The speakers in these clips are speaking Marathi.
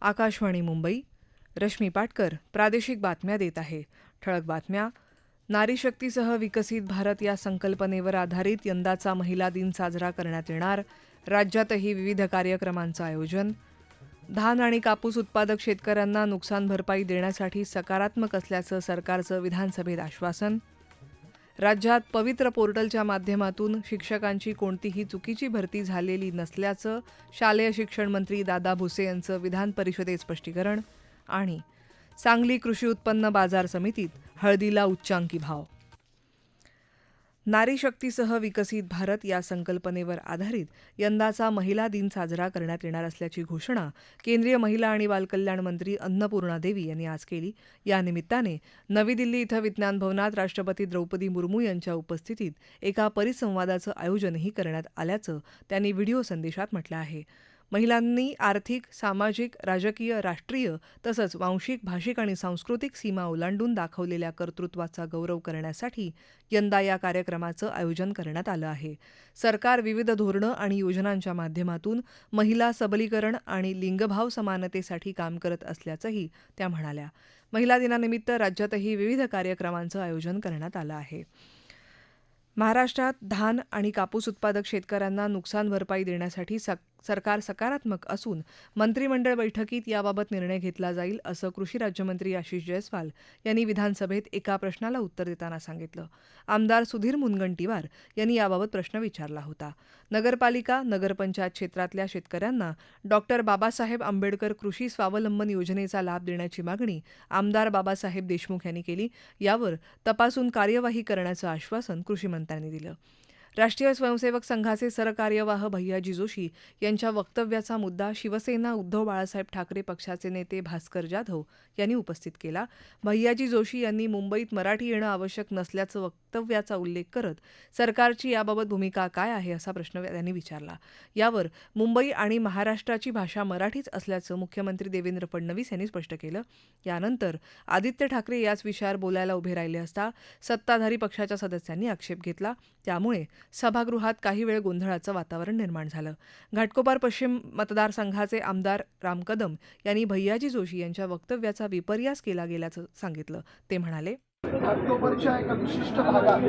आकाशवाणी मुंबई रश्मी पाटकर प्रादेशिक बातम्या देत आहे. ठळक बातम्या. नारी शक्तीसह विकसित भारत या संकल्पनेवर आधारित यंदाचा महिला दिन साजरा करण्यात येणार. राज्यातही विविध कार्यक्रमांचं आयोजन. धान आणि कापूस उत्पादक शेतकऱ्यांना नुकसान भरपाई देण्यासाठी सकारात्मक असल्याचं सरकारचं विधानसभेत आश्वासन. राज्यात पवित्र पोर्टलच्या माध्यमातून शिक्षकांची कोणतीही चुकीची भरती झालेली नसल्याचं शालेय शिक्षण मंत्री दादा भुसे यांचं विधान परिषदेत स्पष्टीकरण आणि सांगली कृषी उत्पन्न बाजार समितीत हळदीला उच्चांकी भाव नारी शक्तीसह विकसित भारत या संकल्पनेवर आधारित यंदाचा महिला दिन साजरा करण्यात येणार असल्याची घोषणा केंद्रीय महिला आणि बालकल्याण मंत्री अन्नपूर्णा देवी यांनी आज केली. या निमित्ताने नवी दिल्ली इथं विज्ञान भवनात राष्ट्रपती द्रौपदी मुर्मू यांच्या उपस्थितीत एका परिसंवादाचं आयोजनही करण्यात आल्याचं त्यांनी व्हिडिओ संदेशात म्हटलं आहे. महिलांनी आर्थिक सामाजिक राजकीय राष्ट्रीय तसंच वांशिक भाषिक आणि सांस्कृतिक सीमा ओलांडून दाखवलेल्या कर्तृत्वाचा गौरव करण्यासाठी यंदा या कार्यक्रमाचं आयोजन करण्यात आलं आहे. सरकार विविध धोरणं आणि योजनांच्या माध्यमातून महिला सबलीकरण आणि लिंगभाव समानतेसाठी काम करत असल्याचंही त्या म्हणाल्या. महिला दिनानिमित्त राज्यातही विविध कार्यक्रमांचं आयोजन करण्यात आलं आहे. महाराष्ट्रात धान आणि कापूस उत्पादक शेतकऱ्यांना नुकसान भरपाई देण्यासाठी सक सरकार सकारात्मक असून मंत्रिमंडळ बैठकीत याबाबत निर्णय घेतला जाईल असं कृषी राज्यमंत्री आशिष जयस्वाल यांनी विधानसभेत एका प्रश्नाला उत्तर देताना सांगितलं. आमदार सुधीर मुनगंटीवार यांनी याबाबत प्रश्न विचारला होता. नगरपालिका नगरपंचायत क्षेत्रातल्या शेतकऱ्यांना डॉक्टर बाबासाहेब आंबेडकर कृषी स्वावलंबन योजनेचा लाभ देण्याची मागणी आमदार बाबासाहेब देशमुख यांनी केली. यावर तपासून कार्यवाही करण्याचं आश्वासन कृषीमंत्र्यांनी दिलं. राष्ट्रीय स्वयंसेवक संघाचे सरकार्यवाह भैयाजी जोशी यांच्या वक्तव्याचा मुद्दा शिवसेना उद्धव बाळासाहेब ठाकरे पक्षाचे नेते भास्कर जाधव यांनी उपस्थित केला. भैयाजी जोशी यांनी मुंबईत मराठी येणं आवश्यक नसल्याचं वक्तव्याचा उल्लेख करत सरकारची याबाबत भूमिका काय आहे असा प्रश्न त्यांनी विचारला. यावर मुंबई आणि महाराष्ट्राची भाषा मराठीच असल्याचं मुख्यमंत्री देवेंद्र फडणवीस यांनी स्पष्ट केलं. यानंतर आदित्य ठाकरे याच विषयावर बोलायला उभे राहिले असता सत्ताधारी पक्षाच्या सदस्यांनी आक्षेप घेतला. त्यामुळे सभागृहात काही वेळ गोंधळाचं वातावरण निर्माण झालं. घाटकोपर पश्चिम मतदारसंघाचे आमदार राम कदम यांनी भैयाजी जोशी यांच्या वक्तव्याचा विपर्यास केला गेल्याचं सांगितलं. ते म्हणाले घाटकोपरच्या एका विशिष्ट भागात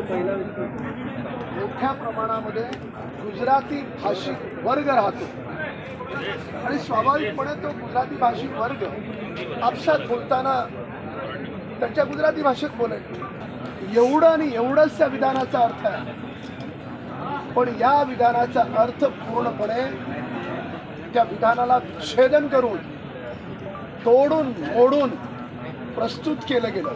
मोठ्या प्रमाणामध्ये गुजराती भाषिक वर्ग राहतो. आणि स्वाभाविकपणे तो गुजराती भाषिक वर्ग आपसात बोलताना त्यांच्या गुजराती भाषेत बोलत एवढं आणि एवढंच त्या विधानाचा अर्थ आहे. पण या विधानाचा अर्थ पूर्णपणे त्या विधानाला छेदन करून तोडून मोडून प्रस्तुत केलं गेलं.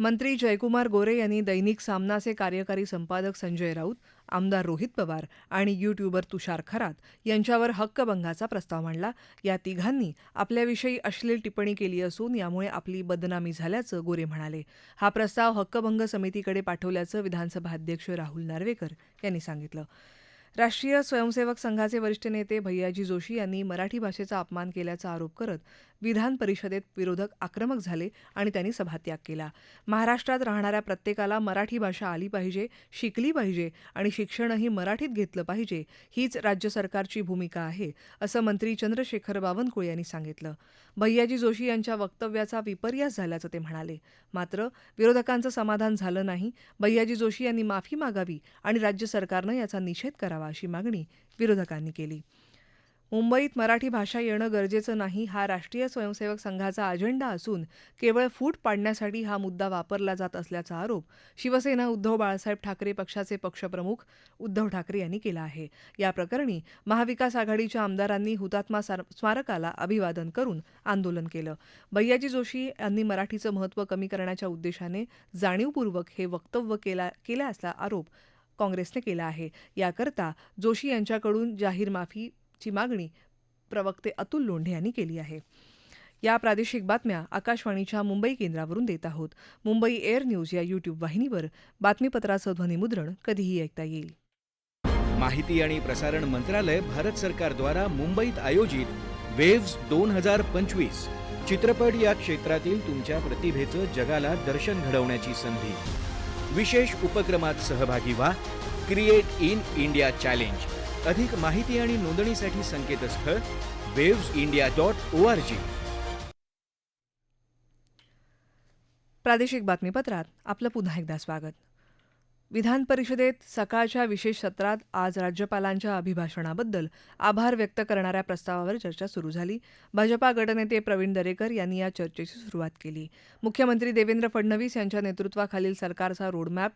मंत्री जयकुमार गोरे यांनी दैनिक सामनाचे कार्यकारी संपादक संजय राऊत आमदार रोहित पवार आणि युट्यूबर तुषार खरात यांच्यावर हक्कभंगाचा प्रस्ताव मांडला. या तिघांनी आपल्याविषयी अश्लील टिप्पणी केली असून यामुळे आपली बदनामी झाल्याचं गोरे म्हणाले. हा प्रस्ताव हक्कभंग समितीकडे पाठवल्याचं विधानसभा अध्यक्ष राहुल नार्वेकर यांनी सांगितलं. राष्ट्रीय स्वयंसेवक संघाचे वरिष्ठ नेते भैयाजी जोशी यांनी मराठी भाषेचा अपमान केल्याचा आरोप करत विधान परिषदेत विरोधक आक्रमक झाले आणि त्यांनी सभात्याग केला. महाराष्ट्रात राहणाऱ्या प्रत्येकाला मराठी भाषा आली पाहिजे शिकली पाहिजे आणि शिक्षणही मराठीत घेतलं पाहिजे हीच राज्य सरकारची भूमिका आहे असं मंत्री चंद्रशेखर बावनकुळे यांनी सांगितलं. भैयाजी जोशी यांच्या वक्तव्याचा विपर्यास झाल्याचं ते म्हणाले. मात्र विरोधकांचं समाधान झालं नाही. भैयाजी जोशी यांनी माफी मागावी आणि राज्य सरकारनं याचा निषेध करावा. अशी मागणी विरोधकांनी केली. मुंबईत मराठी भाषा येणं गरजेचं नाही हा राष्ट्रीय स्वयंसेवक संघाचा अजेंडा असून केवळ फूट पाडण्यासाठी हा मुद्दा वापरला जात असल्याचा आरोप शिवसेना उद्धव बाळासाहेब ठाकरे पक्षाचे पक्षप्रमुख उद्धव ठाकरे यांनी केला आहे. या प्रकरणी महाविकास आघाडीच्या आमदारांनी हुतात्मा स्मारकाला अभिवादन करून आंदोलन केलं. भैयाजी जोशी यांनी मराठीचं महत्त्व कमी करण्याच्या उद्देशाने जाणीवपूर्वक हे वक्तव्य केला केल्याचा आरोप काँग्रेसने केला आहे. याकरता जोशी यांच्याकडून जाहीर माफीची मागणी प्रवक्ते अतुल लोंढे यांनी केली आहे. या प्रादेशिक बातम्या आकाशवाणीच्या मुंबई केंद्रावरून देत आहोत. मुंबई एअर न्यूज या यूट्यूब वाहिनीवर बातमीपत्राचं ध्वनिमुद्रण कधीही ऐकता येईल. माहिती आणि प्रसारण मंत्रालय भारत सरकारद्वारा मुंबईत आयोजित वेव्स दोन हजार पंचवीस चित्रपट या क्षेत्रातील तुमच्या प्रतिभेचं जगाला दर्शन घडवण्याची संधी. विशेष उपक्रमात सहभागी व्हा. क्रिएट इन इंडिया चॅलेंज अधिक माहिती आणि नोंदणीसाठी संकेतस्थळ Waves India dot O R G प्रादेशिक बातमीपत्रात आपलं पुन्हा एकदा स्वागत. विधान परिषदेत सकाळच्या विशेष सत्रात आज राज्यपालांच्या अभिभाषणाबद्दल आभार व्यक्त करणाऱ्या प्रस्तावावर चर्चा सुरू झाली. भाजपा गटनेते प्रवीण दरेकर यांनी या चर्चेची सुरुवात केली. मुख्यमंत्री देवेंद्र फडणवीस यांच्या नेतृत्वाखालील सरकारचा रोडमॅप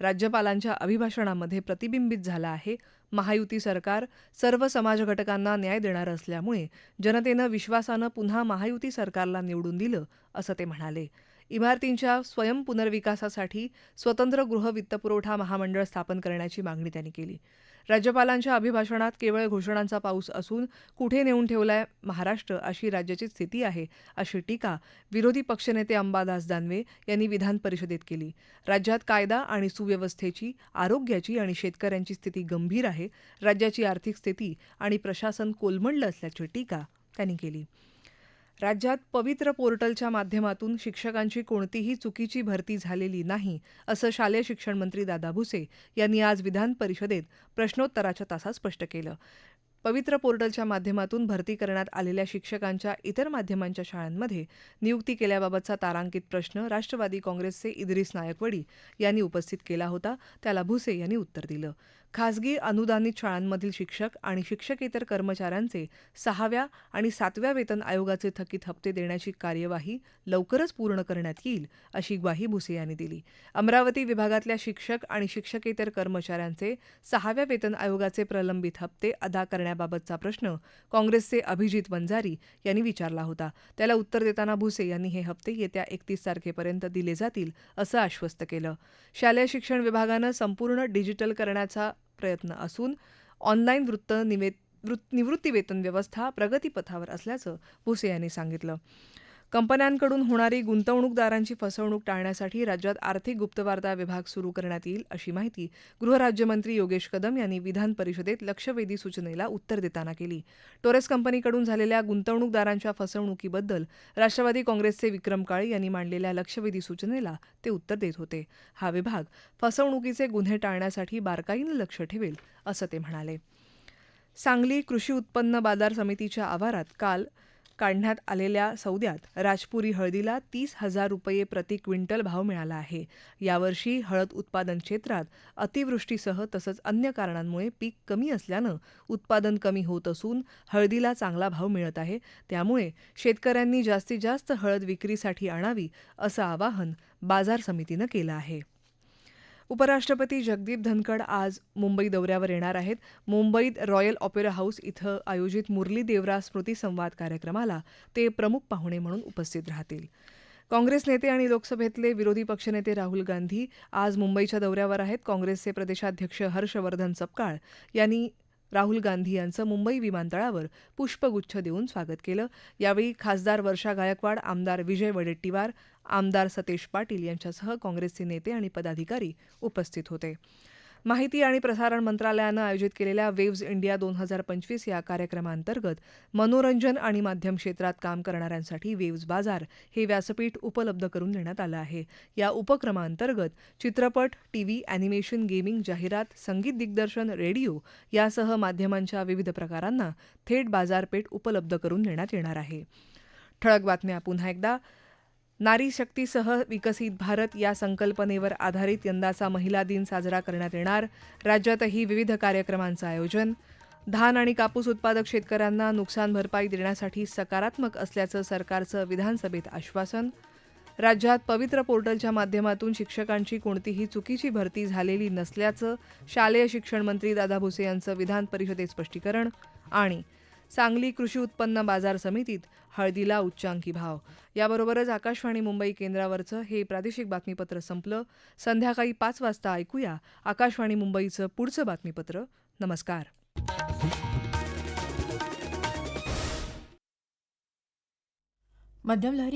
राज्यपालांच्या अभिभाषणामध्ये प्रतिबिंबित झाला आहे. महायुती सरकार सर्व समाज घटकांना न्याय देणारं असल्यामुळे जनतेनं विश्वासानं पुन्हा महायुती सरकारला निवडून दिलं असं ते म्हणाले. इमारतींच्या स्वयंपुनर्विकासासाठी स्वतंत्र गृह वित्तपुरवठा महामंडळ स्थापन करण्याची मागणी त्यांनी केली. राज्यपालांच्या अभिभाषणात केवळ घोषणांचा पाऊस असून कुठे नेऊन ठेवलाय महाराष्ट्र अशी राज्याची स्थिती आहे अशी टीका विरोधी पक्षनेते अंबादास दानवे यांनी विधान परिषदेत केली. राज्यात कायदा आणि सुव्यवस्थेची आरोग्याची आणि शेतकऱ्यांची स्थिती गंभीर आहे. राज्याची आर्थिक स्थिती आणि प्रशासन कोलमडलं असल्याची टीका त्यांनी केली. राज्यात पवित्र पोर्टलच्या माध्यमातून शिक्षकांची कोणतीही चुकीची भरती झालेली नाही असं शालेय शिक्षण मंत्री दादा भुसे यांनी आज विधान परिषदेत प्रश्नोत्तराच्या तासात स्पष्ट केलं. पवित्र पोर्टलच्या माध्यमातून भरती करण्यात आलेल्या शिक्षकांच्या इतर माध्यमांच्या शाळांमध्ये नियुक्ती केल्याबाबतचा तारांकित प्रश्न राष्ट्रवादी काँग्रेसचे इद्रिस नायकवडी यांनी उपस्थित केला होता त्याला भुसे यांनी उत्तर दिलं. खासगी अनुदानित शाळांमधील शिक्षक आणि शिक्षकेतर कर्मचाऱ्यांचे सहाव्या आणि सातव्या वेतन आयोगाचे थकीत हप्ते देण्याची कार्यवाही लवकरच पूर्ण करण्यात येईल अशी ग्वाही भुसे यांनी दिली. अमरावती विभागातल्या शिक्षक आणि शिक्षकेतर कर्मचाऱ्यांचे सहाव्या वेतन आयोगाचे प्रलंबित हप्ते अदा करण्याबाबतचा प्रश्न काँग्रेसचे अभिजित वंजारी यांनी विचारला होता. त्याला उत्तर देताना भुसे यांनी हे हप्ते येत्या एकतीस तारखेपर्यंत दिले जातील असं आश्वस्त केलं. शालेय शिक्षण विभागानं संपूर्ण डिजिटल करण्याचा प्रयत्न असून ऑनलाईन वृत्त निवे वृत्त निवृत्ती वेतन व्यवस्था प्रगतीपथावर असल्याचं भुसे यांनी सांगितलं. कंपन्यांकडून होणारी गुंतवणूकदारांची फसवणूक टाळण्यासाठी राज्यात आर्थिक गुप्तवार्ता विभाग सुरू करण्यात येईल अशी माहिती गृहराज्यमंत्री योगेश कदम यांनी विधान परिषदेत लक्षवेधी सूचनेला उत्तर देताना केली. टोरेस कंपनीकडून झालेल्या गुंतवणूकदारांच्या फसवणुकीबद्दल राष्ट्रवादी काँग्रेसचे विक्रम काळे यांनी मांडलेल्या लक्षवेधी सूचनेला ते उत्तर देत होते. हा विभाग फसवणुकीचे गुन्हे टाळण्यासाठी बारकाईनं लक्ष ठेवेल असं ते म्हणाले. सांगली कृषी उत्पन्न बाजार समितीच्या आवारात काल काढण्यात आलेल्या सौद्यात राजपुरी हळदीला तीस हजार रुपये प्रति क्विंटल भाव मिळाला आहे. यावर्षी हळद उत्पादन क्षेत्रात अतिवृष्टीसह तसंच अन्य कारणांमुळे पीक कमी असल्यानं उत्पादन कमी होत असून हळदीला चांगला भाव मिळत आहे. त्यामुळे शेतकऱ्यांनी जास्तीत जास्त हळद विक्रीसाठी आणावी असं आवाहन बाजार समितीनं केलं आहे. उपराष्ट्रपती जगदीप धनखड आज मुंबई दौऱ्यावर येणार आहेत. मुंबईत रॉयल ऑपेरा हाऊस इथं आयोजित मुरली देवरा स्मृती संवाद कार्यक्रमाला ते प्रमुख पाहुणे म्हणून उपस्थित राहतील. काँग्रेस नेते आणि लोकसभेतले विरोधी पक्षनेते राहुल गांधी आज मुंबईच्या दौऱ्यावर आहेत. काँग्रेसचे प्रदेशाध्यक्ष हर्षवर्धन सपकाळ यांनी राहुल गांधी यांचं मुंबई विमानतळावर पुष्पगुच्छ देऊन स्वागत केलं. यावेळी खासदार वर्षा गायकवाड आमदार विजय वडेट्टीवार आमदार सतेश पाटील यांच्यासह काँग्रेसचे नेते आणि पदाधिकारी उपस्थित होते. माहिती आणि प्रसारण मंत्रालयानं आयोजित केलेल्या वेव्ज इंडिया दोन हजार पंचवीस या कार्यक्रमांतर्गत मनोरंजन आणि माध्यम क्षेत्रात काम करणाऱ्यांसाठी वेव्ज बाजार हे व्यासपीठ उपलब्ध करून देण्यात आलं आहे. या उपक्रमांतर्गत चित्रपट टीव्ही अॅनिमेशन गेमिंग जाहिरात संगीत दिग्दर्शन रेडिओ यासह माध्यमांच्या विविध प्रकारांना थेट बाजारपेठ उपलब्ध करून देण्यात येणार आहे. ठळक बातम्या पुन्हा एकदा. नारी शक्तीसह विकसित भारत या संकल्पनेवर आधारित यंदाचा महिला दिन साजरा करण्यात येणार. राज्यातही विविध कार्यक्रमांचं आयोजन. धान आणि कापूस उत्पादक शेतकऱ्यांना नुकसान भरपाई देण्यासाठी सकारात्मक असल्याचं सरकारचं विधानसभेत आश्वासन. राज्यात पवित्र पोर्टलच्या माध्यमातून शिक्षकांची कोणतीही चुकीची भरती झालेली नसल्याचं शालेय शिक्षण मंत्री दादा भुसे यांचं विधान परिषदेत स्पष्टीकरण आणि सांगली कृषी उत्पन्न बाजार समितीत हळदीला उच्चांकी भाव. याबरोबरच आकाशवाणी मुंबई केंद्रावरचं हे प्रादेशिक बातमीपत्र संपलं. संध्याकाळी पाच वाजता ऐकूया आकाशवाणी मुंबईचं पुढचं बातमीपत्र. नमस्कार. मध्यम लहरी